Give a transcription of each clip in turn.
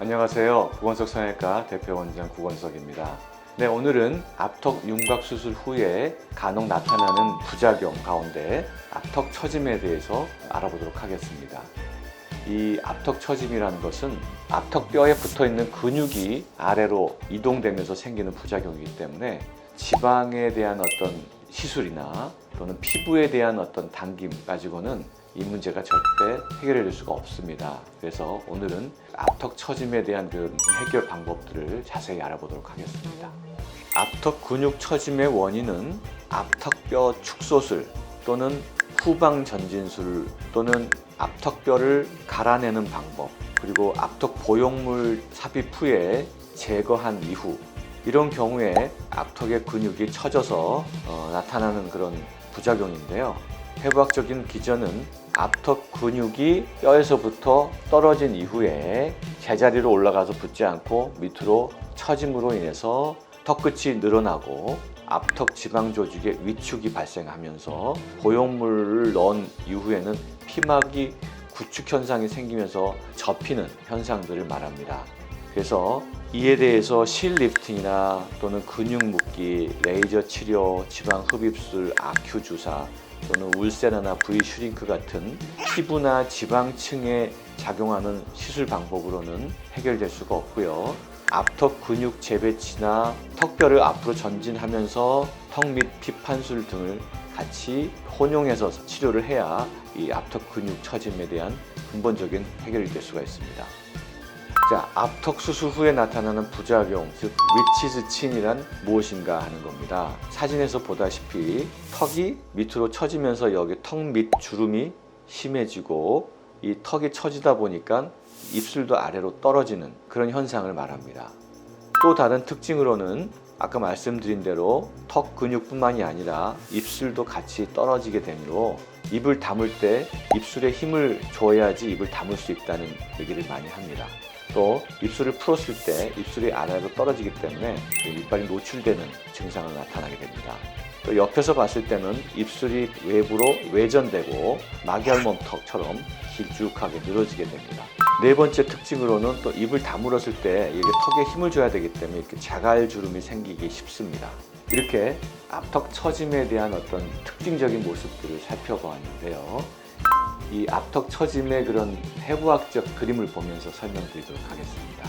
안녕하세요. 구건석 성형외과 대표 원장 구건석입니다. 네, 오늘은 앞턱 윤곽 수술 후에 간혹 나타나는 부작용 가운데 앞턱 처짐에 대해서 알아보도록 하겠습니다. 이 앞턱 처짐이라는 것은 앞턱 뼈에 붙어 있는 근육이 아래로 이동되면서 생기는 부작용이기 때문에 지방에 대한 어떤 시술이나 또는 피부에 대한 어떤 당김 가지고는 이 문제가 절대 해결될 수가 없습니다. 그래서 오늘은 앞턱 처짐에 대한 그 해결 방법들을 자세히 알아보도록 하겠습니다. 앞턱 근육 처짐의 원인은 앞턱뼈 축소술 또는 후방 전진술 또는 앞턱뼈를 갈아내는 방법 그리고 앞턱 보형물 삽입 후에 제거한 이후 이런 경우에 앞턱의 근육이 처져서 어, 나타나는 그런 부작용인데요. 해부학적인 기전은 앞턱 근육이 뼈에서부터 떨어진 이후에 제자리로 올라가서 붙지 않고 밑으로 처짐으로 인해서 턱 끝이 늘어나고 앞턱 지방 조직의 위축이 발생하면서 보형물을 넣은 이후에는 피막이 구축 현상이 생기면서 접히는 현상들을 말합니다. 그래서 이에 대해서 실 리프팅이나 또는 근육 묶기, 레이저 치료, 지방 흡입술, 아큐 주사 또는 울세라나 V 슈링크 같은 피부나 지방층에 작용하는 시술 방법으로는 해결될 수가 없고요. 앞턱 근육 재배치나 턱뼈를 앞으로 전진하면서 턱밑 피판술 등을 같이 혼용해서 치료를 해야 이 앞턱 근육 처짐에 대한 근본적인 해결이 될 수가 있습니다. 자, 앞턱 수술 후에 나타나는 부작용, 즉 위치즈 친이란 무엇인가 하는 겁니다. 사진에서 보다시피 턱이 밑으로 처지면서 여기 턱 밑 주름이 심해지고 이 턱이 처지다 보니까 입술도 아래로 떨어지는 그런 현상을 말합니다. 또 다른 특징으로는 아까 말씀드린 대로 턱 근육뿐만이 아니라 입술도 같이 떨어지게 되므로 입을 다물 때 입술에 힘을 줘야지 입을 다물 수 있다는 얘기를 많이 합니다. 또 입술을 풀었을 때 입술이 아래로 떨어지기 때문에 이빨이 노출되는 증상을 나타나게 됩니다. 또 옆에서 봤을 때는 입술이 외부로 외전되고 마개알몸 턱처럼 길쭉하게 늘어지게 됩니다. 네 번째 특징으로는 또 입을 다물었을 때 이게 턱에 힘을 줘야 되기 때문에 이렇게 자갈 주름이 생기기 쉽습니다. 이렇게 앞턱 처짐에 대한 어떤 특징적인 모습들을 살펴보았는데요. 이 앞턱 처짐의 그런 해부학적 그림을 보면서 설명드리도록 하겠습니다.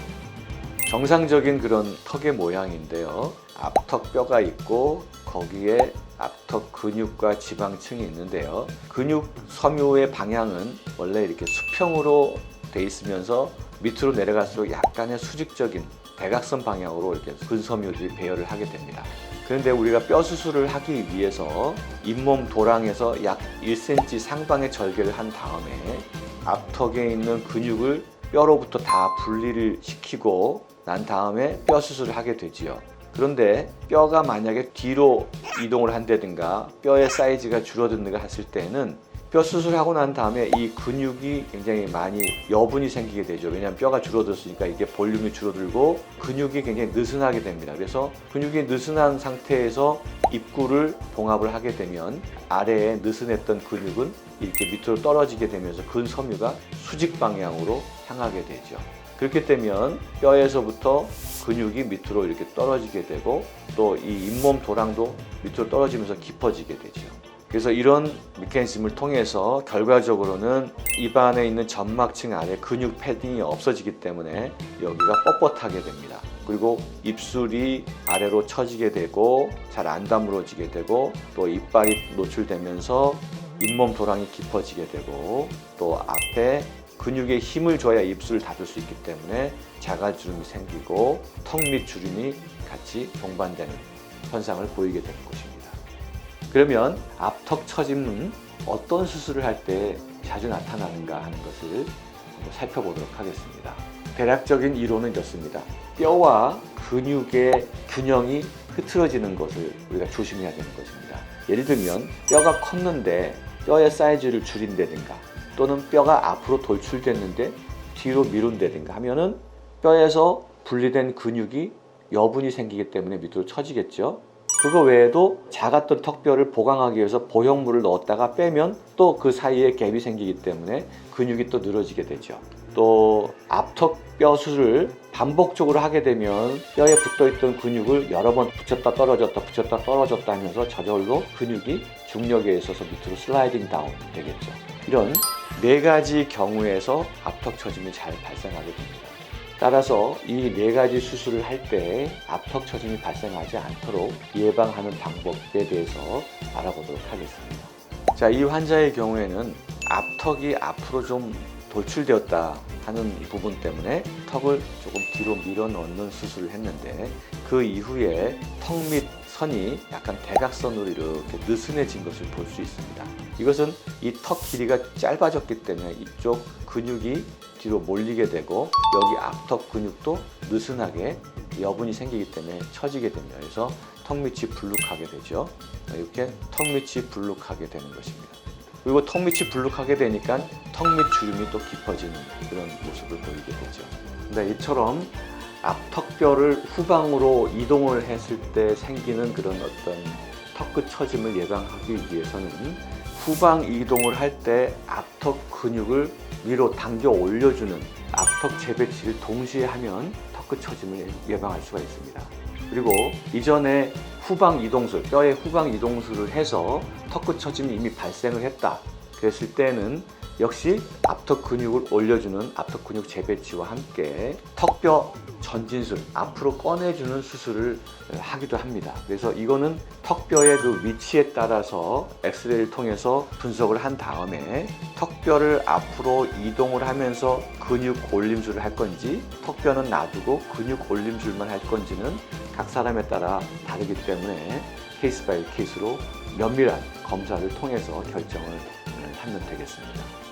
정상적인 그런 턱의 모양인데요. 앞턱 뼈가 있고 거기에 앞턱 근육과 지방층이 있는데요. 근육 섬유의 방향은 원래 이렇게 수평으로 돼 있으면서 밑으로 내려갈수록 약간의 수직적인 대각선 방향으로 이렇게 근섬유들이 배열을 하게 됩니다. 그런데 우리가 뼈 수술을 하기 위해서 잇몸 도랑에서 약 1cm 상방의 절개를 한 다음에 앞턱에 있는 근육을 뼈로부터 다 분리를 시키고 난 다음에 뼈 수술을 하게 되지요. 그런데 뼈가 만약에 뒤로 이동을 한다든가 뼈의 사이즈가 줄어든가 했을 때는 뼈 수술하고 난 다음에 이 근육이 굉장히 많이 여분이 생기게 되죠. 왜냐하면 뼈가 줄어들었으니까 이게 볼륨이 줄어들고 근육이 굉장히 느슨하게 됩니다. 그래서 근육이 느슨한 상태에서 입구를 봉합을 하게 되면 아래에 느슨했던 근육은 이렇게 밑으로 떨어지게 되면서 근섬유가 수직 방향으로 향하게 되죠. 그렇게 되면 뼈에서부터 근육이 밑으로 이렇게 떨어지게 되고 또 이 잇몸 도랑도 밑으로 떨어지면서 깊어지게 되죠. 그래서 이런 메커니즘을 통해서 결과적으로는 입안에 있는 점막층 안에 근육 패딩이 없어지기 때문에 여기가 뻣뻣하게 됩니다. 그리고 입술이 아래로 처지게 되고 잘 안 다물어지게 되고 또 이빨이 노출되면서 잇몸 도랑이 깊어지게 되고 또 앞에 근육에 힘을 줘야 입술을 닫을 수 있기 때문에 자갈주름이 생기고 턱 밑 주름이 같이 동반되는 현상을 보이게 되는 것입니다. 그러면 앞턱 처짐은 어떤 수술을 할 때 자주 나타나는가 하는 것을 살펴보도록 하겠습니다. 대략적인 이론은 이렇습니다. 뼈와 근육의 균형이 흐트러지는 것을 우리가 조심해야 되는 것입니다. 예를 들면 뼈가 컸는데 뼈의 사이즈를 줄인다든가 또는 뼈가 앞으로 돌출됐는데 뒤로 미룬다든가 하면은 뼈에서 분리된 근육이 여분이 생기기 때문에 밑으로 처지겠죠. 그거 외에도 작았던 턱뼈를 보강하기 위해서 보형물을 넣었다가 빼면 또 그 사이에 갭이 생기기 때문에 근육이 또 늘어지게 되죠. 또 앞턱뼈 수술을 반복적으로 하게 되면 뼈에 붙어있던 근육을 여러 번 붙였다 떨어졌다 붙였다 떨어졌다 하면서 저절로 근육이 중력에 있어서 밑으로 슬라이딩 다운 되겠죠. 이런 네 가지 경우에서 앞턱 처짐이 잘 발생하게 됩니다. 따라서 이 네 가지 수술을 할때 앞턱 처짐이 발생하지 않도록 예방하는 방법에 대해서 알아보도록 하겠습니다. 자, 이 환자의 경우에는 앞턱이 앞으로 좀 돌출되었다 하는 이 부분 때문에 턱을 조금 뒤로 밀어 넣는 수술을 했는데 그 이후에 턱 밑 선이 약간 대각선으로 이렇게 느슨해진 것을 볼 수 있습니다. 이것은 이 턱 길이가 짧아졌기 때문에 이쪽 근육이 뒤로 몰리게 되고 여기 앞턱 근육도 느슨하게 여분이 생기기 때문에 처지게 됩니다. 그래서 턱 밑이 불룩하게 되죠. 이렇게 턱 밑이 불룩하게 되는 것입니다. 그리고 턱 밑이 불룩하게 되니까 턱 밑 주름이 또 깊어지는 그런 모습을 보이게 되죠. 근데 이처럼 앞턱뼈를 후방으로 이동을 했을 때 생기는 그런 어떤 턱끝 처짐을 예방하기 위해서는 후방 이동을 할 때 앞턱 근육을 위로 당겨 올려주는 앞턱 재배치를 동시에 하면 턱끝 처짐을 예방할 수가 있습니다. 그리고 이전에 후방 이동술, 뼈의 후방 이동술을 해서 턱끝 처짐이 이미 발생을 했다. 그랬을 때는 역시 앞턱 근육을 올려주는 앞턱 근육 재배치와 함께 턱뼈 전진술, 앞으로 꺼내주는 수술을 하기도 합니다. 그래서 이거는 턱뼈의 그 위치에 따라서 엑스레이를 통해서 분석을 한 다음에 턱뼈를 앞으로 이동을 하면서 근육 올림술을 할 건지 턱뼈는 놔두고 근육 올림술만 할 건지는 각 사람에 따라 다르기 때문에 케이스 바이 케이스로 면밀한 검사를 통해서 결정을 하면 되겠습니다.